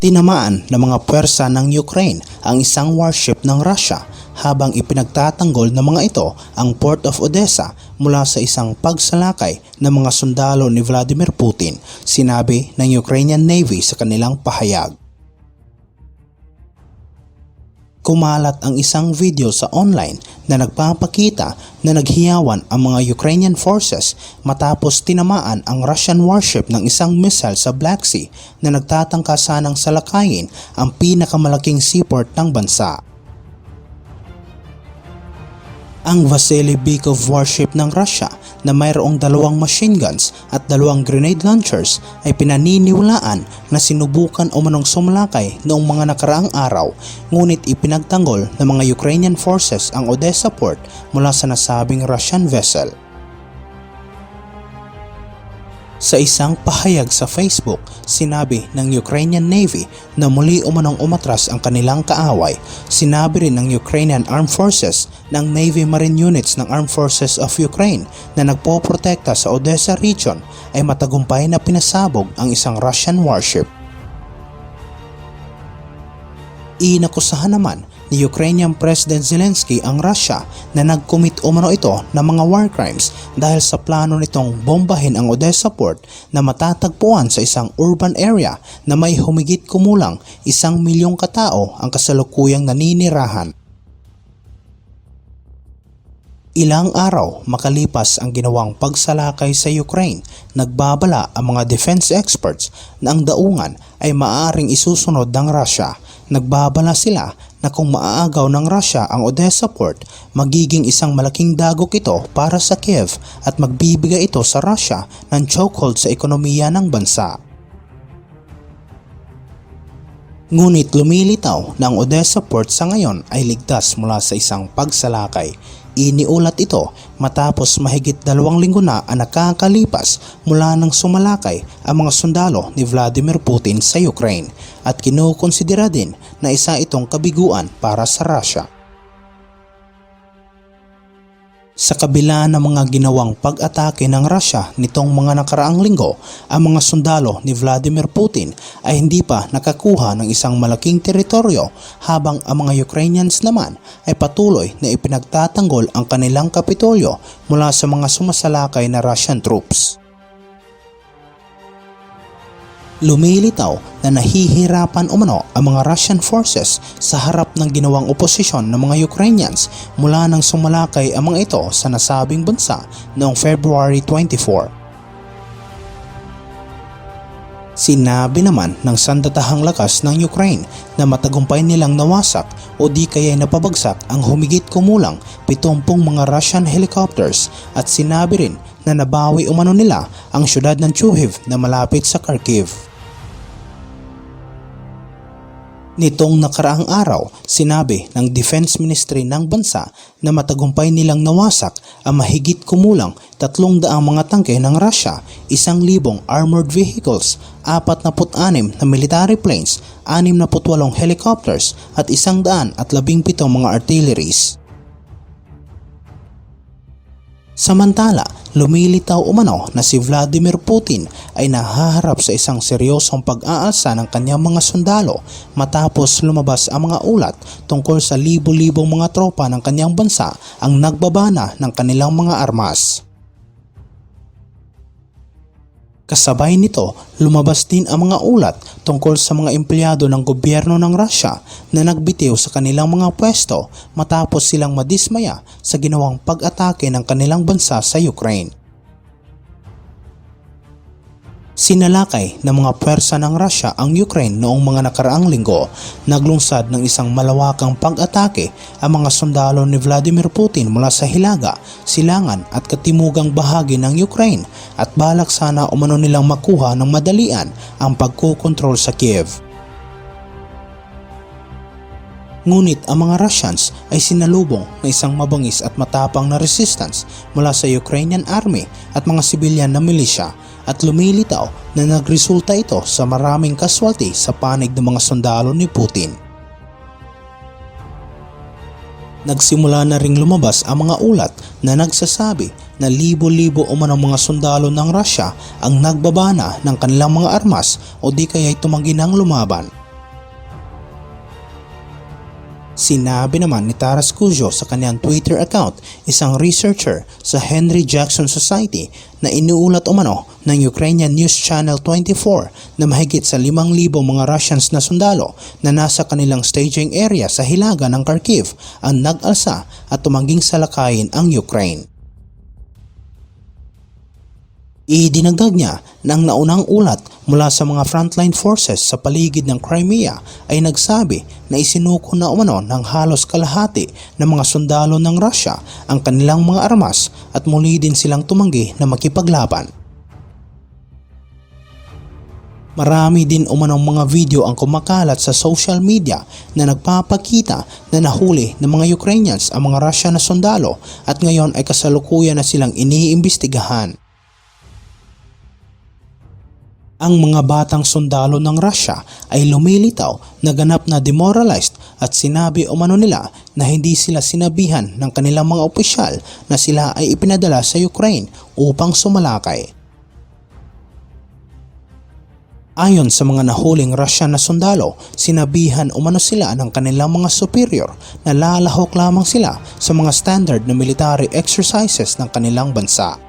Tinamaan ng mga puwersa ng Ukraine ang isang warship ng Russia habang ipinagtatanggol ng mga ito ang Port of Odessa mula sa isang pagsalakay ng mga sundalo ni Vladimir Putin, sinabi ng Ukrainian Navy sa kanilang pahayag. Kumalat ang isang video sa online na nagpapakita na naghiyawan ang mga Ukrainian forces matapos tinamaan ang Russian warship ng isang missile sa Black Sea na nagtatangka sanang salakayin ang pinakamalaking seaport ng bansa. Ang Vasily Bykov warship ng Russia na mayroong dalawang machine guns at dalawang grenade launchers ay pinaniniwalaan na sinubukan o manong sumalakay noong mga nakaraang araw ngunit ipinagtanggol ng mga Ukrainian forces ang Odessa port mula sa nasabing Russian vessel. Sa isang pahayag sa Facebook, sinabi ng Ukrainian Navy na muli umanong umatras ang kanilang kaaway. Sinabi rin ng Ukrainian Armed Forces ng Navy Marine Units ng Armed Forces of Ukraine na nagpoprotekta sa Odessa region ay matagumpay na pinasabog ang isang Russian warship. Inakusahan naman ni Ukrainian President Zelensky ang Russia na nag-commit umano ito ng mga war crimes dahil sa plano nitong bombahin ang Odessa port na matatagpuan sa isang urban area na may humigit kumulang isang milyong katao ang kasalukuyang naninirahan. Ilang araw makalipas ang ginawang pagsalakay sa Ukraine, nagbabala ang mga defense experts na ang daungan ay maaaring isusunod ng Russia. Nagbabala sila na kung maaagaw ng Russia ang Odessa port, magiging isang malaking dagok ito para sa Kiev at magbibigay ito sa Russia ng chokehold sa ekonomiya ng bansa. Ngunit lumilitaw na ang Odessa port sa ngayon ay ligtas mula sa isang pagsalakay. Iniulat ito matapos mahigit dalawang linggo na ang nakakalipas mula nang sumalakay ang mga sundalo ni Vladimir Putin sa Ukraine at kinukonsidera din na isa itong kabiguan para sa Russia. Sa kabila ng mga ginawang pag-atake ng Russia nitong mga nakaraang linggo, ang mga sundalo ni Vladimir Putin ay hindi pa nakakuha ng isang malaking teritoryo habang ang mga Ukrainians naman ay patuloy na ipinagtatanggol ang kanilang kapitolyo mula sa mga sumasalakay na Russian troops. Lumilitaw na nahihirapan umano ang mga Russian forces sa harap ng ginawang oposisyon ng mga Ukrainians mula nang sumalakay ang mga ito sa nasabing bansa noong February 24. Sinabi naman ng sandatahang lakas ng Ukraine na matagumpay nilang nawasak o di kaya napabagsak ang humigit kumulang 70 mga Russian helicopters at sinabi rin na nabawi umano nila ang syudad ng Chuhiv na malapit sa Kharkiv. Nitong nakaraang araw, sinabi ng Defense Ministry ng bansa na matagumpay nilang nawasak ang mahigit kumulang 300 mga tangke ng Russia, 1,000 armored vehicles, 46 na military planes, 68 helicopters at 117 mga artilleries. Samantala, lumilitaw umano na si Vladimir Putin ay nahaharap sa isang seryosong pag-aalsa ng kanyang mga sundalo matapos lumabas ang mga ulat tungkol sa libo-libong mga tropa ng kanyang bansa ang nagbabana ng kanilang mga armas. Kasabay nito, lumabas din ang mga ulat tungkol sa mga empleyado ng gobyerno ng Russia na nagbitiw sa kanilang mga pwesto matapos silang madismaya sa ginawang pag-atake ng kanilang bansa sa Ukraine. Sinalakay ng mga pwersa ng Russia ang Ukraine noong mga nakaraang linggo. Naglungsad ng isang malawakang pag-atake ang mga sundalo ni Vladimir Putin mula sa Hilaga, Silangan at katimugang bahagi ng Ukraine at balak sana umano nilang makuha ng madalian ang pagkukontrol sa Kiev. Ngunit ang mga Russians ay sinalubong ng isang mabangis at matapang na resistance mula sa Ukrainian army at mga sibilyan na milisya at lumilitaw na nagresulta ito sa maraming casualty sa panig ng mga sundalo ni Putin. Nagsimula na ring lumabas ang mga ulat na nagsasabi na libo-libo o man ang mga sundalo ng Russia ang nagbabana ng kanilang mga armas o di kaya'y tumanggi ng lumaban. Sinabi naman ni Taras Cujo sa kanyang Twitter account, isang researcher sa Henry Jackson Society na iniulat umano ng Ukrainian News Channel 24 na mahigit sa 5,000 mga Russians na sundalo na nasa kanilang staging area sa hilaga ng Kharkiv ang nag-alsa at tumangging salakayin ang Ukraine. Idinagdag niya na ang naunang ulat mula sa mga frontline forces sa paligid ng Crimea ay nagsabi na isinuko na umano ng halos kalahati ng mga sundalo ng Russia ang kanilang mga armas at muli din silang tumanggi na makipaglaban. Marami din umanong mga video ang kumakalat sa social media na nagpapakita na nahuli ng mga Ukrainians ang mga Russia na sundalo at ngayon ay kasalukuyan na silang iniimbestigahan. Ang mga batang sundalo ng Russia ay lumilitaw na ganap na demoralized at sinabi umano nila na hindi sila sinabihan ng kanilang mga opisyal na sila ay ipinadala sa Ukraine upang sumalakay. Ayon sa mga nahuling Russian na sundalo, sinabihan umano sila ng kanilang mga superior na lalahok lamang sila sa mga standard na military exercises ng kanilang bansa.